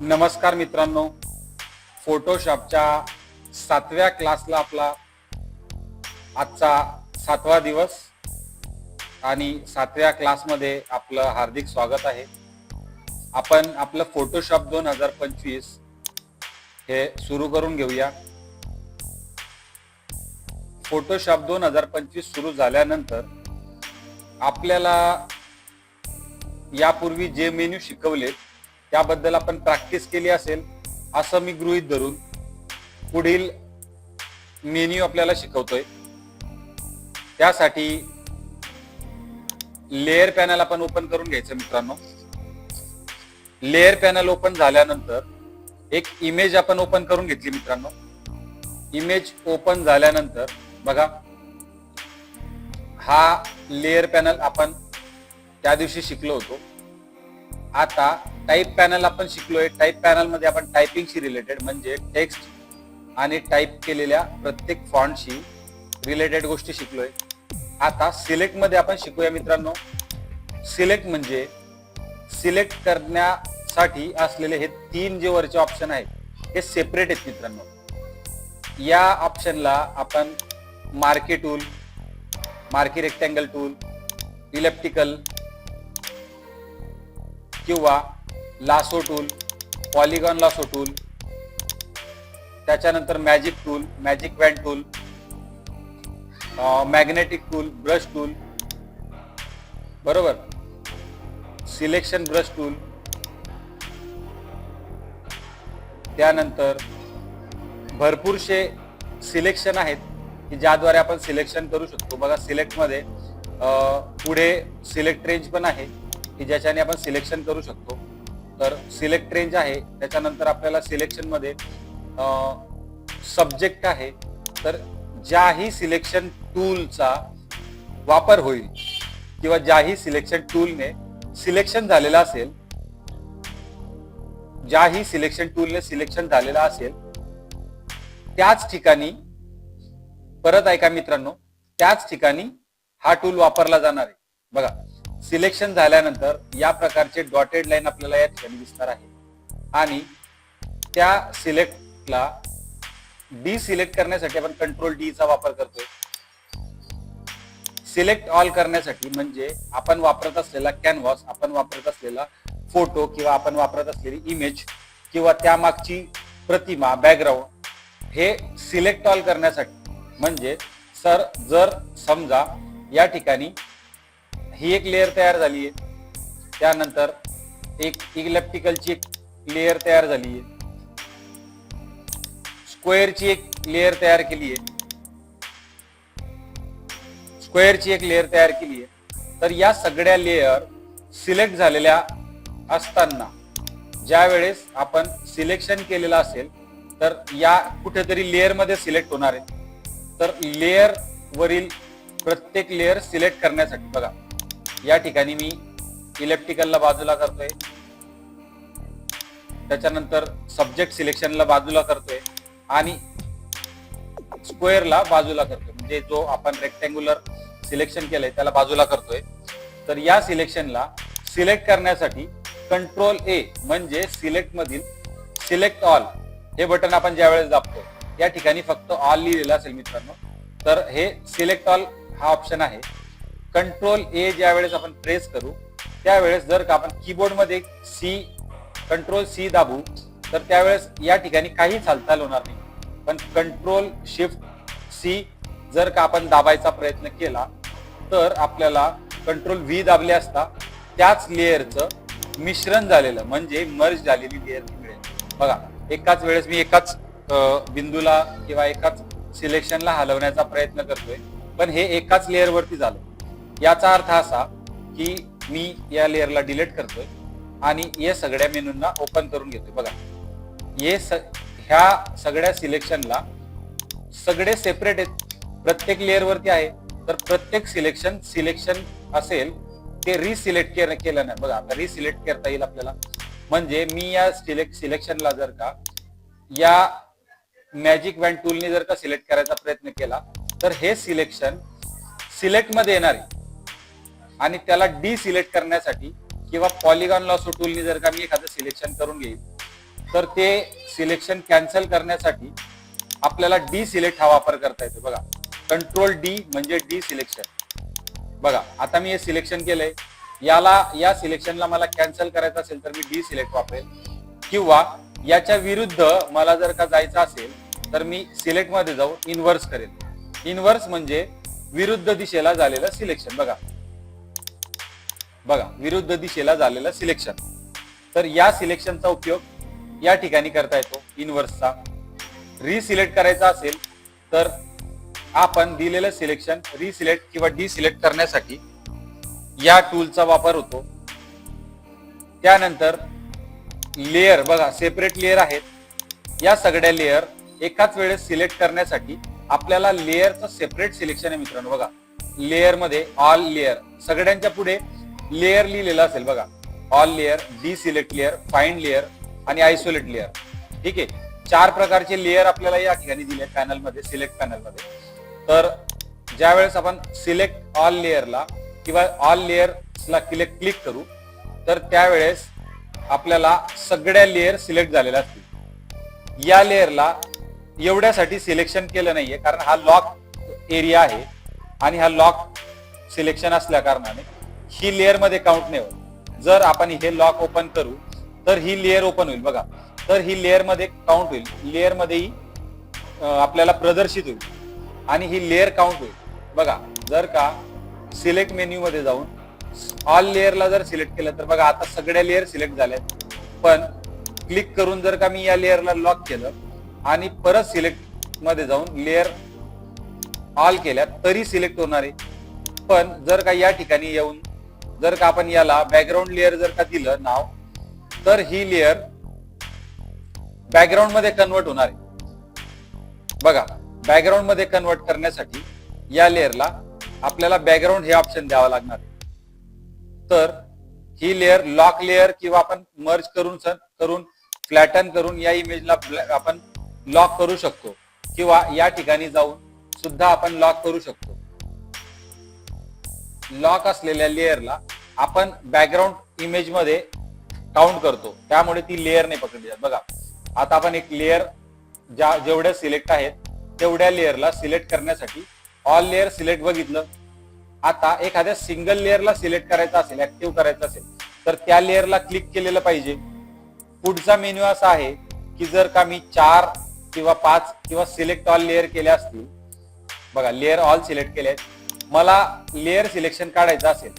नमस्कार मित्रांनो. फोटोशॉपच्या सातव्या क्लासला आपला आजचा सातवा दिवस आणि सातव्या क्लासमध्ये आपलं हार्दिक स्वागत आहे. आपण आपलं फोटोशॉप दोन हजार पंचवीस हे सुरू करून घेऊया. फोटोशॉप दोन हजार पंचवीस सुरू झाल्यानंतर आपल्याला यापूर्वी जे मेन्यू शिकवलेत त्याबद्दल आपण प्रॅक्टिस केली असेल असं मी गृहीत धरून पुढील मेन्यू आपल्याला शिकवतोय. त्यासाठी लेअर पॅनल आपण ओपन करून घ्यायचं मित्रांनो. लेअर पॅनल ओपन झाल्यानंतर एक इमेज आपण ओपन करून घेतली मित्रांनो. इमेज ओपन झाल्यानंतर बघा हा लेअर पॅनल आपण त्या दिवशी शिकलो होतो. आता टाईप पॅनल आपण शिकलोय. टाईप पॅनलमध्ये आपण टायपिंगशी रिलेटेड म्हणजे टेक्स्ट आणि टाईप केलेल्या प्रत्येक फॉन्टशी रिलेटेड गोष्टी शिकलोय. आता सिलेक्टमध्ये आपण शिकूया मित्रांनो. सिलेक्ट म्हणजे सिलेक्ट करण्यासाठी असलेले हे तीन जे वरचे ऑप्शन आहेत हे सेपरेट आहेत मित्रांनो. या ऑप्शनला आपण marquee tool marquee rectangle tool elliptical किंवा lasso tool polygon lasso tool त्याच्यानंतर magic tool magic wand tool magnetic tool brush tool बरोबर? सिलेक्शन ब्रश टूल त्यानंतर भरपूरसे सिलेक्शन आहेत की ज्याद्वारे आपण सिलेक्शन करू शकतो. बघा सिलेक्टमध्ये पुढे सिलेक्ट रेंज पण आहे की ज्याच्याने आपण सिलेक्शन करू शकतो. तर सिलेक्ट रेंज आहे. त्याच्यानंतर आपल्याला सिलेक्शनमध्ये सब्जेक्ट आहे. तर ज्याही सिलेक्शन टूलचा वापर होईल किंवा ज्याही सिलेक्शन टूलने सिलेक्शन झालेलं असेल ज्याही सिलेक्शन टूलने सिलेक्शन झालेलं असेल त्याच ठिकाणी परत ऐका मित्रांनो त्याच ठिकाणी हा टूल वापरला जाणार आहे. बघा सिलेक्शन झाल्यानंतर या प्रकारचे डॉटेड लाईन आपल्याला या ठिकाणी दिसणार आहे आणि त्या सिलेक्टला डी सिलेक्ट करण्यासाठी आपण कंट्रोल डी चा वापर करतोय. सिलेक्ट ऑल करण्यासाठी म्हणजे आपण वापरत असलेला कॅनव्हास आपण वापरत असलेला फोटो किंवा आपण वापरत असलेली इमेज किंवा त्यामागची प्रतिमा बॅकग्राऊंड हे सिलेक्ट ऑल करण्यासाठी म्हणजे सर जर समजा या ठिकाणी ही एक लेअर तयार झाली आहे. त्यानंतर एक इलेप्टिकलची एक लेअर तयार झाली आहे. स्क्वेअरची एक लेअर तयार केली आहे. स्क्वेअरची एक लेअर तयार केली आहे. तर या सगळ्या लेअर सिलेक्ट झालेल्या असताना ज्या वेळेस आपण सिलेक्शन केलेलं असेल तर या कुठेतरी लेअरमध्ये सिलेक्ट होणार आहे. तर लेअर वरील प्रत्येक लेअर सिलेक्ट करण्यासाठी बघा. या ठिकाणी मी इलेक्ट्रिकलला बाजूला करतोय. त्याच्यानंतर सब्जेक्ट सिलेक्शनला बाजूला करतोय आणि स्क्वेअरला बाजूला करतोय. म्हणजे जो आपण रेक्टँग्युलर सिलेक्शन केलंय त्याला बाजूला करतोय. तर या सिलेक्शनला सिलेक्ट करण्यासाठी कंट्रोल ए म्हणजे सिलेक्ट मधील सिलेक्ट ऑल हे बटन आपण ज्या वेळेस दाबतो या ठिकाणी फक्त ऑल लिहिलेलं असेल मित्रांनो. तर हे सिलेक्ट ऑल हा ऑप्शन आहे. कंट्रोल ए ज्या वेळेस आपण प्रेस करू त्यावेळेस जर का आपण कीबोर्डमध्ये सी कंट्रोल सी दाबू तर त्यावेळेस या ठिकाणी काहीच हालचाल होणार नाही. पण कंट्रोल शिफ्ट सी जर का आपण दाबायचा प्रयत्न केला तर आपल्याला कंट्रोल व्ही दाबले असता त्याच लेअरचं मिश्रण झालेलं म्हणजे मर्ज झालेली लेअर मिळेल. बघा एकाच वेळेस मी एकाच बिंदूला किंवा एकाच सिलेक्शनला हलवण्याचा प्रयत्न करतोय पण हे एकाच लेअरवरती झालं. याचा अर्थ असा की मी या लेअरला डिलीट करतोय आणि या सगळ्या मेनूंना ओपन करून घेतोय. बघा हे स ह्या सगळ्या सिलेक्शनला सगळे सेपरेट आहेत. प्रत्येक लेअरवरती आहे. तर प्रत्येक सिलेक्शन सिलेक्शन असेल ते रिसिलेक्ट केलं नाही. बघा आता रिसिलेक्ट करता येईल आपल्याला. म्हणजे मी या सिलेक्ट सिलेक्शनला जर का या मॅजिक वॅन टूलने जर का सिलेक्ट करायचा प्रयत्न केला तर हे सिलेक्शन सिलेक्टमध्ये येणार आहे. आणि त्याला डी सिलेक्ट करण्यासाठी किंवा पॉलिगॉन लॉसो टूलनी जर का मी एखादं सिलेक्शन करून घेईल तर ते सिलेक्शन कॅन्सल करण्यासाठी आपल्याला डी सिलेक्ट हा वापर करता येतो. बघा कंट्रोल डी म्हणजे डी सिलेक्शन बघा आता मी हे सिलेक्शन केलंय. याला या सिलेक्शनला मला कॅन्सल करायचं असेल तर मी डी सिलेक्ट वापरेल. किंवा याच्या विरुद्ध मला जर का जायचं असेल तर मी सिलेक्टमध्ये जाऊन इन्व्हर्स करेल. इन्व्हर्स म्हणजे विरुद्ध दिशेला झालेलं सिलेक्शन बघा बघा विरुद्ध दिशेला झालेलं सिलेक्शन तर या सिलेक्शनचा उपयोग या ठिकाणी करता येतो इन्व्हर्सचा रिसिलेक्ट करायचा असेल तर आपण दिलेलं सिलेक्शन रिसिलेक्ट किंवा डिसिलेक्ट करण्यासाठी या टूलचा वापर होतो. त्यानंतर लेअर बघा सेपरेट लेअर आहेत. या सगळ्या लेअर एकाच वेळेस सिलेक्ट करण्यासाठी आपल्याला लेअरचं सेपरेट सिलेक्शन आहे मित्रांनो बघा. लेअरमध्ये ऑल लेअर सगळ्यांच्या पुढे लेअर लिहिलेलं असेल बघा. All layer deselect layer find layer आणि आयसोलेट लेअर ठीक आहे? चार प्रकारचे लेअर आपल्याला या ठिकाणी दिले पॅनलमध्ये सिलेक्ट पॅनलमध्ये तर ज्या वेळेस आपण सिलेक्ट ऑल लेअरला किंवा ऑल लेअर्सला क्लिक क्लिक करू तर त्यावेळेस आपल्याला सगळ्या लेअर सिलेक्ट झालेल्या असतील. या लेअरला एवढ्यासाठी सिलेक्शन केलं नाहीये कारण हा लॉक एरिया आहे आणि हा लॉक सिलेक्शन असल्या कारणाने ही लेअरमध्ये काउंट नाही होत. जर आपण हे लॉक ओपन करू तर ही लेअर ओपन होईल. बघा तर ही लेअरमध्ये काउंट होईल. लेअरमध्येही आपल्याला प्रदर्शित होईल. आणि ही लेअर काउंट होईल. बघा जर का सिलेक्ट मेन्यू मध्ये जाऊन ऑल लेअरला जर सिलेक्ट केलं तर बघा आता सगळ्या लेअर सिलेक्ट झाल्यात पण क्लिक करून जर का मी या लेअरला लॉक केलं आणि परत सिलेक्टमध्ये जाऊन लेअर ऑल केल्या तरी सिलेक्ट होणार आहे. पण जर का या ठिकाणी येऊन जर का आपण याला बॅकग्राऊंड लेअर जर का दिलं नाव तर ही लेअर बॅकग्राऊंडमध्ये कन्वर्ट होणार आहे. बघा बॅकग्राऊंडमध्ये कन्वर्ट करण्यासाठी या लेअरला आपल्याला बॅकग्राऊंड हे ऑप्शन द्यावं लागणार तर ही लेअर लॉक लेअर किंवा आपण मर्ज करून करून फ्लॅटन करून या इमेजला आपण लॉक करू शकतो. किंवा या ठिकाणी जाऊन सुद्धा आपण लॉक करू शकतो. लॉक असलेल्या लेअरला आपण बॅकग्राऊंड इमेजमध्ये काउंट करतो. त्यामुळे ती लेअर नाही पकडली जात. बघा आता आपण एक लेअर ज्या जेवढ्या सिलेक्ट आहेत तेवढ्या लेअरला सिलेक्ट करण्यासाठी ऑल लेअर सिलेक्ट बघितलं. आता एखाद्या सिंगल लेअरला सिलेक्ट करायचं असेल ऍक्टिव्ह करायचं असेल तर त्या लेअरला क्लिक केलेलं पाहिजे. पुढचा मेन्यू असा आहे की जर का मी चार किंवा पाच किंवा सिलेक्ट ऑल लेअर केल्या असतील बघा लेअर ऑल सिलेक्ट केले आहेत मला लेअर सिलेक्शन काढायचं असेल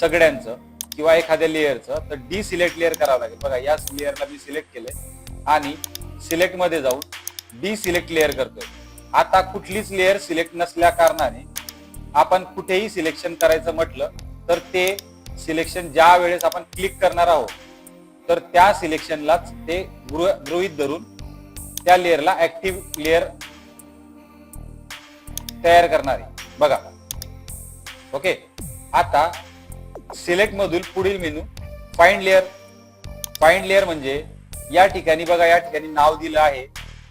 सगळ्यांचं किंवा एखाद्या लेअरचं तर डी सिलेक्ट लेअर करावं लागेल. बघा याच लेअरला मी सिलेक्ट केलंय. आणि सिलेक्टमध्ये जाऊन डी सिलेक्ट लेअर करतोय. आता कुठलीच लेअर सिलेक्ट नसल्या कारणाने आपण कुठेही सिलेक्शन करायचं म्हटलं तर ते सिलेक्शन ज्या वेळेस आपण क्लिक करणार आहोत तर त्या सिलेक्शनलाच ते गृह- गृहीत धरून त्या लेअरला ऍक्टिव्ह लेअर तयार करणार. आहे बघा ओके. आता सिलेक्ट मधून पुढील menu find layer find layer म्हणजे या ठिकाणी बघा या ठिकाणी नाव दिलं आहे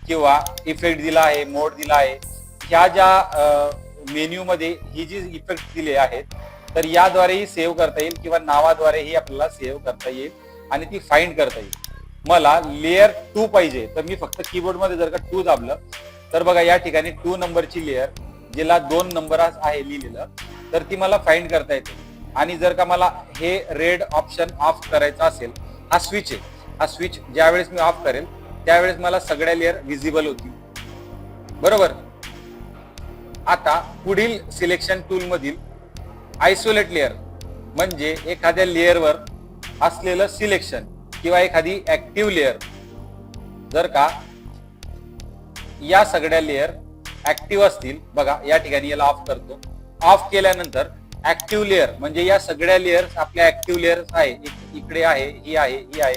किंवा इफेक्ट दिला आहे मोड दिला आहे. ह्या ज्या मेन्यू मध्ये ही जी इफेक्ट दिले आहेत तर याद्वारेही सेव्ह करता येईल किंवा नावाद्वारेही आपल्याला सेव्ह करता येईल आणि ती फाइंड करता येईल. मला लेअर टू पाहिजे. तर मी फक्त कीबोर्डमध्ये जर का टू दाबलं तर बघा या ठिकाणी टू नंबरची लेअर जिला दोन नंबर आहे लिहिलेलं तर ती मला फाईंड करता येते. आणि जर का मला हे रेड ऑप्शन ऑफ करायचा असेल हा स्विच आहे. हा स्विच ज्यावेळेस मी ऑफ करेल त्यावेळेस मला सगळ्या लेअर विजिबल होतील. बरोबर? आता पुढील सिलेक्शन टूल मधील आयसोलेट लेअर म्हणजे एखाद्या लेअरवर असलेलं सिलेक्शन किंवा एखादी ऍक्टिव्ह लेअर जर का या सगळ्या लेअर ऍक्टिव्ह असतील बघा या ठिकाणी याला ऑफ करतो. ऑफ केल्यानंतर ऍक्टिव्ह लेअर म्हणजे या सगळ्या लेअर आपल्या ऍक्टिव्ह लेअर आहे. इकडे आहे ही आहे ही आहे.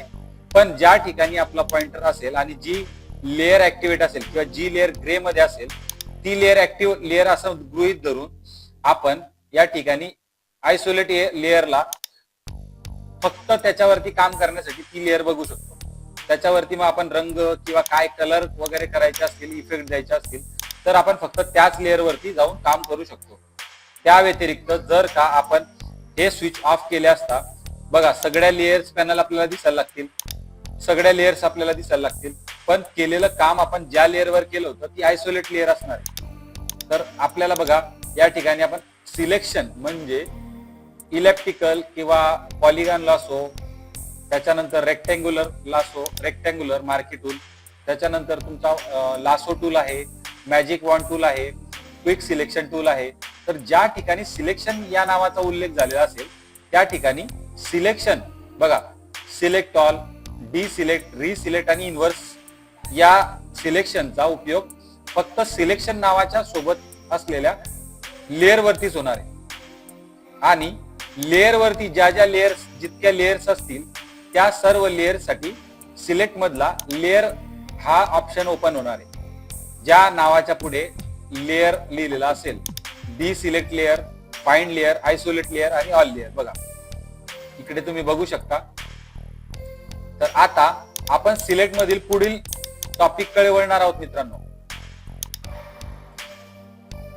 पण ज्या ठिकाणी आपला पॉइंटर असेल आणि जी लेअर ऍक्टिव्हेट असेल किंवा जी लेअर ग्रे मध्ये असेल ती लेअर ऍक्टिव्ह लेअर असं गृहित धरून आपण या ठिकाणी आयसोलेट लेअरला फक्त त्याच्यावरती काम करण्यासाठी ती लेअर बघू शकतो. त्याच्यावरती मग आपण रंग किंवा काय कलर वगैरे करायचे असतील इफेक्ट द्यायचे असतील तर आपण फक्त त्याच लेअर वरती जाऊन काम करू शकतो. त्या व्यतिरिक्त जर का आपण हे स्विच ऑफ केले असता बघा सगळ्या लेअर्स पॅनल आपल्याला दिसायला लागतील. सगळ्या लेयर्स आपल्याला दिसायला लागतील. पण केलेलं काम आपण ज्या लेअरवर केलं होतं ती आयसोलेट लेअर असणार तर आपल्याला बघा या ठिकाणी आपण सिलेक्शन म्हणजे इलेक्ट्रिकल किंवा पॉलिगॉन लासो त्याच्यानंतर rectangular lasso rectangular marquee tool त्याच्यानंतर तुमचा लासो टूल आहे मॅजिक वॉन टूल आहे क्विक सिलेक्शन टूल आहे तर ज्या ठिकाणी सिलेक्शन या नावाचा उल्लेख झालेला असेल त्या ठिकाणी सिलेक्शन बघा select all deselect reselect आणि इन्व्हर्स या सिलेक्शनचा उपयोग फक्त सिलेक्शन नावाच्या सोबत असलेल्या लेअरवरतीच होणार आहे. आणि लेअरवरती ज्या ज्या लेअर्स जितक्या लेअर्स असतील त्या सर्व लेअरसाठी सिलेक्ट मधला लेअर हा ऑप्शन ओपन होणार आहे. ज्या नावाच्या पुढे लेअर लिहिलेला असेल deselect layer find layer isolate layer आणि ऑल लेअर बघा. इकडे तुम्ही बघू शकता. तर आता आपण सिलेक्ट मधील पुढील टॉपिककडे वळणार आहोत मित्रांनो.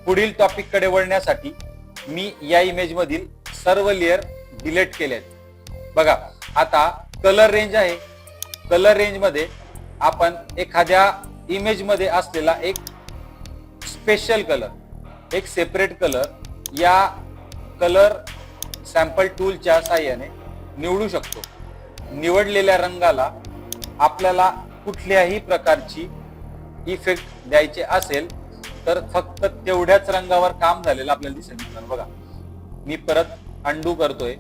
पुढील टॉपिककडे वळण्यासाठी मी या इमेज मधील सर्व लेअर डिलीट केले आहेत. बघा आता कलर रेंज आहे. कलर रेंजमध्ये आपण एखाद्या इमेजमध्ये असलेला एक स्पेशल कलर एक सेपरेट कलर या कलर सॅम्पल टूलच्या साहाय्याने निवडू शकतो. निवडलेल्या रंगाला आपल्याला कुठल्याही प्रकारची इफेक्ट द्यायचे असेल तर फक्त तेवढ्याच रंगावर काम झालेलं आपल्याला दिसेल मित्रांनो. बघा मी परत अंडू करतोय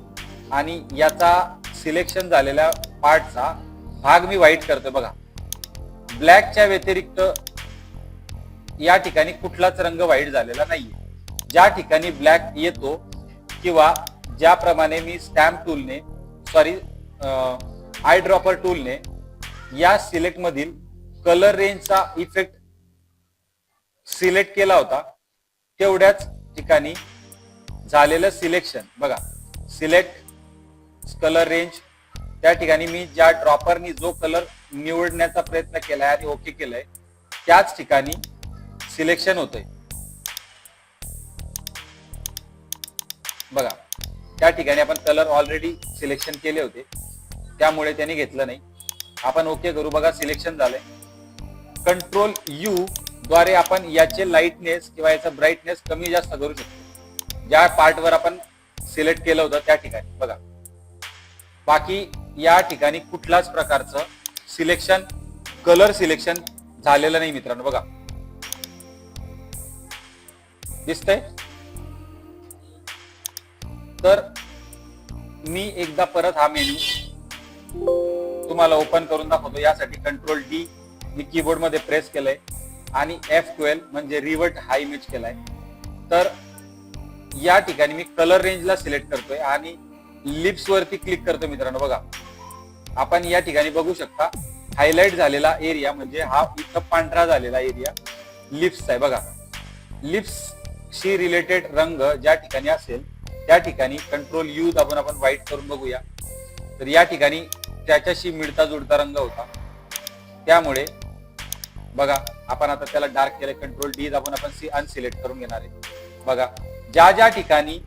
आणि याचा सिलेक्शन झालेल्या पार्टचा भाग मी व्हाईट करतोय. बघा ब्लॅकच्या व्यतिरिक्त या ठिकाणी कुठलाच रंग व्हाईट झालेला नाहीये. ज्या ठिकाणी ब्लॅक येतो किंवा ज्याप्रमाणे मी स्टॅम्प टूलने सॉरी आय ड्रॉपर टूलने या सिलेक्ट मधील कलर रेंजचा इफेक्ट सिलेक्ट केला होता तेवढ्याच ठिकाणी झालेलं सिलेक्शन बघा सिलेक्ट कलर रेंज त्या ठिकाणी मी ज्या ड्रॉपरनी जो कलर निवडण्याचा प्रयत्न केलाय आणि ओके केलाय त्याच ठिकाणी सिलेक्शन होतंय. बघा त्या ठिकाणी आपण कलर ऑलरेडी सिलेक्शन केले होते. त्यामुळे त्यांनी घेतलं नाही. आपण ओके करू बघा सिलेक्शन झालंय. कंट्रोल यू द्वारे आपण याचे लाईटनेस किंवा याचा ब्राईटनेस कमी जास्त करू शकतो. ज्या पार्टवर आपण सिलेक्ट केलं होतं त्या ठिकाणी बघा. बाकी या ठिकाणी कुठलाच प्रकारचं सिलेक्शन कलर सिलेक्शन झालेलं नाही मित्रांनो बघा. दिसतंय? तर मी एकदा परत हा मेन्यू तुम्हाला ओपन करून दाखवतो. यासाठी कंट्रोल डी मी कीबोर्डमध्ये प्रेस केलंय आणि एफ ट्वेल्व म्हणजे रिवर्ट हा इमेज केलाय. तर या ठिकाणी मी कलर रेंजला सिलेक्ट करतोय आणि लिप्स वरती क्लिक करतो मित्रांनो. बघा आपण या ठिकाणी बघू शकता हायलाइट झालेला एरिया म्हणजे हा इथं पांढरा झालेला एरिया लिप्स आहे. बघा लिप्स शी रिलेटेड रंग ज्या ठिकाणी असेल त्या ठिकाणी कंट्रोल यू दाबून आपण व्हाईट करून बघूया. तर या ठिकाणी त्याच्याशी मिळता जुळता रंग होता. त्यामुळे बघा आपण आता त्याला डार्क केलं कंट्रोल डी दाबून आपण सी अनसिलेक्ट करून घेणार आहे. बघा ज्या ज्या ठिकाणी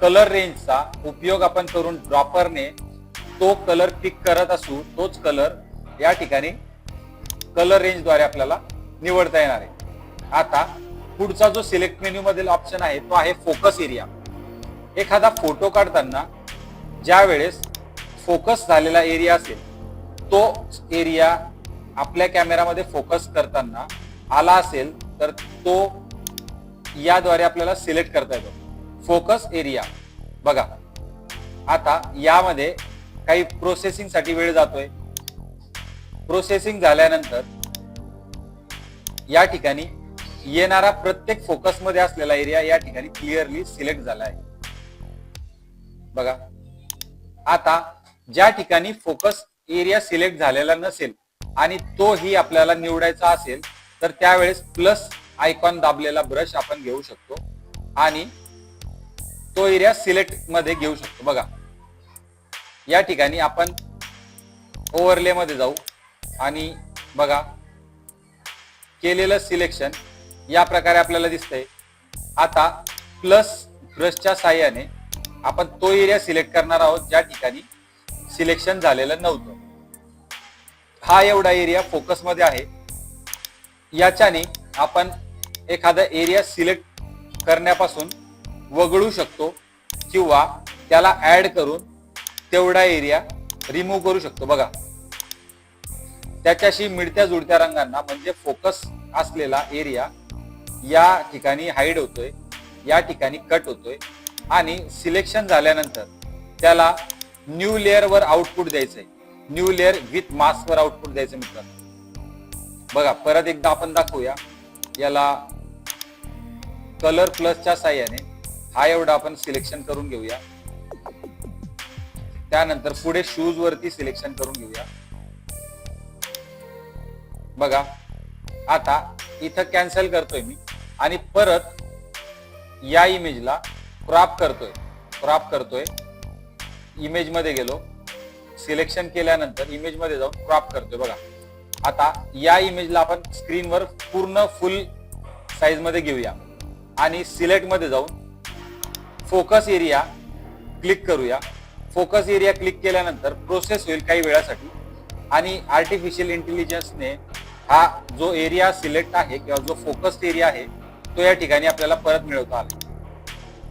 कलर रेंजचा उपयोग आपण करून ड्रॉपरने तो कलर पिक करत असू तोच कलर या ठिकाणी कलर रेंजद्वारे आपल्याला निवडता येणार आहे. आता पुढचा जो सिलेक्ट मेन्यू मधील ऑप्शन आहे तो आहे फोकस एरिया एखादा फोटो काढताना ज्या वेळेस फोकस झालेला एरिया असेल तो एरिया आपल्या कॅमेरामध्ये फोकस करताना आला असेल तर तो याद्वारे आपल्याला सिलेक्ट करता येतो. फोकस एरिया बघा आता यामध्ये काही प्रोसेसिंगसाठी वेळ जातोय. प्रोसेसिंग झाल्यानंतर या ठिकाणी येणारा प्रत्येक फोकसमध्ये असलेला एरिया या ठिकाणी क्लिअरली सिलेक्ट झाला आहे. बघा. आता ज्या ठिकाणी फोकस एरिया सिलेक्ट झालेला नसेल आणि तोही आपल्याला निवडायचा असेल तर त्यावेळेस प्लस आयकॉन दाबलेला ब्रश आपण घेऊ शकतो आणि तो एरिया सिलेक्टमध्ये घेऊ शकतो. बघा. या ठिकाणी आपण ओव्हरले मध्ये जाऊ आणि बघा. केलेलं सिलेक्शन या प्रकारे आपल्याला दिसतंय. आता प्लस ब्रशच्या साह्याने आपण तो एरिया सिलेक्ट करणार आहोत ज्या ठिकाणी सिलेक्शन झालेलं नव्हतं. हा एवढा एरिया फोकसमध्ये आहे. याच्याने आपण एखादा एरिया सिलेक्ट करण्यापासून वगळू शकतो किंवा त्याला ऍड करून तेवढा एरिया रिमूव्ह करू शकतो. बघा. त्याच्याशी मिळत्या जुळत्या रंगांना म्हणजे फोकस असलेला एरिया या ठिकाणी हाईड होतोय या ठिकाणी कट होतोय. आणि सिलेक्शन झाल्यानंतर त्याला न्यू लेअर वर आउटपुट द्यायचंय. न्यू लेअर विथ मास्क वर आउटपुट द्यायचं मित्रांनो. बघा परत एकदा आपण दाखवूया. याला कलर प्लसच्या साह्याने हा एवढा आपण सिलेक्शन करून घेऊया. त्यानंतर पुढे शूज वरती सिलेक्शन करून घेऊया. बघा आता इथं कॅन्सल करतोय मी. आणि परत या इमेजला क्रॉप करतोय. क्रॉप करतोय. इमेजमध्ये गेलो. सिलेक्शन केल्यानंतर इमेजमध्ये जाऊन क्रॉप करतोय. बघा. आता या इमेजला आपण स्क्रीनवर पूर्ण फुल साईजमध्ये घेऊया. आणि सिलेक्टमध्ये जाऊन फोकस एरिया क्लिक करूया. फोकस एरिया क्लिक केल्यानंतर प्रोसेस होईल काही वेळासाठी. आणि आर्टिफिशियल इंटेलिजन्सने हा जो एरिया सिलेक्ट आहे किंवा जो फोकस्ड एरिया आहे तो या ठिकाणी आपल्याला परत मिळवता आला.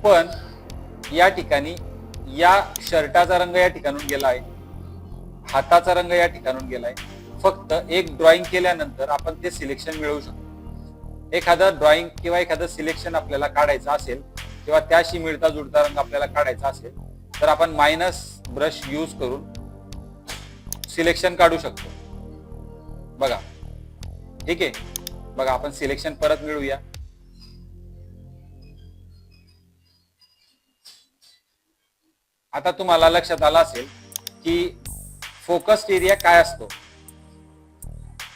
पण या ठिकाणी या शर्टाचा रंग या ठिकाणून गेला आहे. हाताचा रंग या ठिकाणून गेलाय फक्त एक ड्रॉइंग केल्यानंतर आपण ते सिलेक्शन मिळवू शकतो. एखादं ड्रॉइंग किंवा एखादं सिलेक्शन आपल्याला काढायचं असेल किंवा त्याशी मिळता जुळता रंग आपल्याला काढायचा असेल तर आपण मायनस ब्रश यूज करून सिलेक्शन काढू शकतो. बघा. ठीक आहे? बघा आपण सिलेक्शन परत मिळूया आता तुम्हाला लक्षात आलं असेल की फोकस्ड एरिया काय असतो?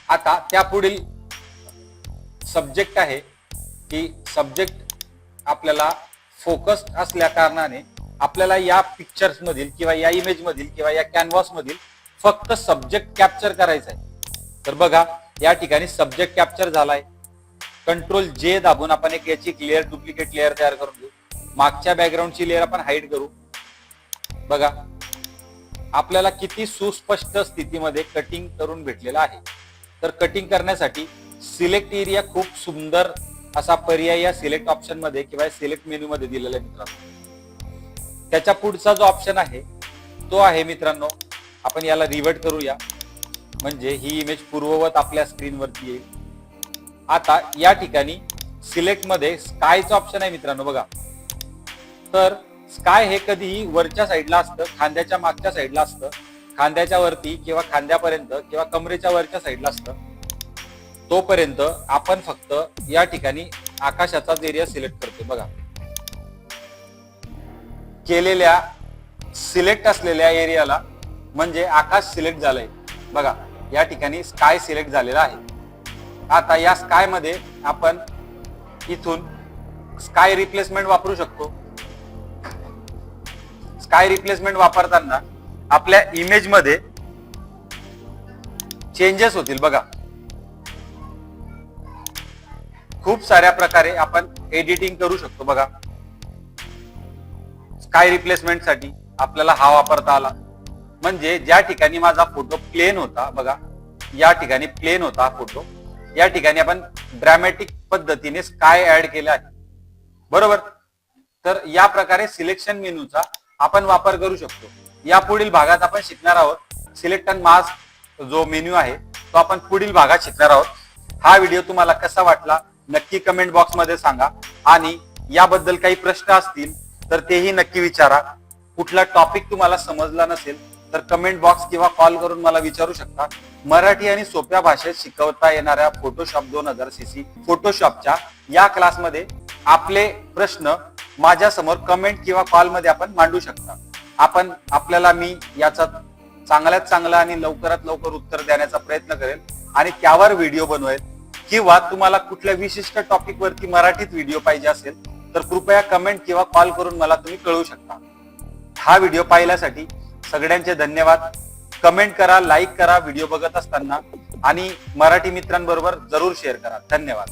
आता त्या पुढील सब्जेक्ट आहे की सब्जेक्ट आपल्याला फोकस्ड असल्या कारणाने आपल्याला या पिक्चर्स मधील किंवा या इमेज मधील किंवा या कॅनव्हास मधील फक्त सब्जेक्ट कॅप्चर करायचा आहे. तर बघा या ठिकाणी सब्जेक्ट कॅप्चर झालाय. कंट्रोल जे दाबून आपण एक याची लेअर डुप्लिकेट लेअर तयार करून घेऊ. मागच्या बॅकग्राऊंडची लेअर आपण हाईड करू. बघा आपल्याला किती सुस्पष्ट स्थितीमध्ये कटिंग करून भेटलेलं आहे. तर कटिंग करण्यासाठी सिलेक्ट एरिया खूप सुंदर असा पर्याय या सिलेक्ट ऑप्शनमध्ये किंवा सिलेक्ट मेन्यू मध्ये दिलेला आहे मित्रांनो. त्याच्या पुढचा जो ऑप्शन आहे तो आहे मित्रांनो आपण याला रिवर्ट करूया. म्हणजे ही इमेज पूर्ववत आपल्या स्क्रीनवरती येईल. आता या ठिकाणी सिलेक्टमध्ये स्कायचं ऑप्शन आहे मित्रांनो बघा. तर स्काय हे कधीही वरच्या साईडला असतं खांद्याच्या मागच्या साईडला असतं खांद्याच्या वरती किंवा खांद्यापर्यंत किंवा कमरेच्या वरच्या साईडला असतं. तोपर्यंत आपण फक्त या ठिकाणी आकाशाचाच एरिया सिलेक्ट करतो बघा. केलेल्या सिलेक्ट असलेल्या एरियाला म्हणजे आकाश सिलेक्ट झालंय. बघा या ठिकाणी स्काय सिलेक्ट झालेला आहे. आता या स्कायमध्ये आपण इथून स्काय रिप्लेसमेंट वापरू शकतो. स्काय रिप्लेसमेंट वापरताना आपल्या इमेजमध्ये चेंजेस होतील. बघा. खूप साऱ्या प्रकारे आपण एडिटिंग करू शकतो. बघा. स्काय रिप्लेसमेंटसाठी आपल्याला हा वापरता आला. म्हणजे ज्या ठिकाणी माझा फोटो प्लेन होता बघा. या ठिकाणी प्लेन होता हा फोटो या ठिकाणी आपण ड्रॅमॅटिक पद्धतीने स्काय ऍड केला आहे. बरोबर? तर या प्रकारे सिलेक्शन मेनूचा आपण वापर करू शकतो. या पुढील भागात आपण शिकणार आहोत. सिलेक्ट अँड मास्क जो मेन्यू आहे तो आपण पुढील भागात शिकणार आहोत. हा व्हिडिओ तुम्हाला कसा वाटला नक्की कमेंट बॉक्समध्ये सांगा. आणि याबद्दल काही प्रश्न असतील तर तेही नक्की विचारा. कुठला टॉपिक तुम्हाला समजला नसेल तर कमेंट बॉक्स किंवा कॉल करून मला विचारू शकता. मराठी आणि सोप्या भाषेत शिकवता येणाऱ्या फोटोशॉप दोन हजार सीसी फोटोशॉपच्या या क्लासमध्ये आपले प्रश्न माझ्यासमोर कमेंट किंवा कॉलमध्ये आपण मांडू शकता. आपण आपल्याला मी याचा चांगल्यात चांगला आणि लवकरात लवकर उत्तर देण्याचा प्रयत्न करेल आणि त्यावर व्हिडिओ बनवेल. किंवा तुम्हाला कुठल्या विशिष्ट टॉपिक वरती मराठीत व्हिडिओ पाहिजे असेल तर कृपया कमेंट किंवा कॉल करून मला तुम्ही कळवू शकता. हा व्हिडिओ पाहिल्यासाठी सगळ्यांचे धन्यवाद. कमेंट करा लाईक करा व्हिडिओ बघत असताना आणि मराठी मित्रांबरोबर जरूर शेअर करा. धन्यवाद.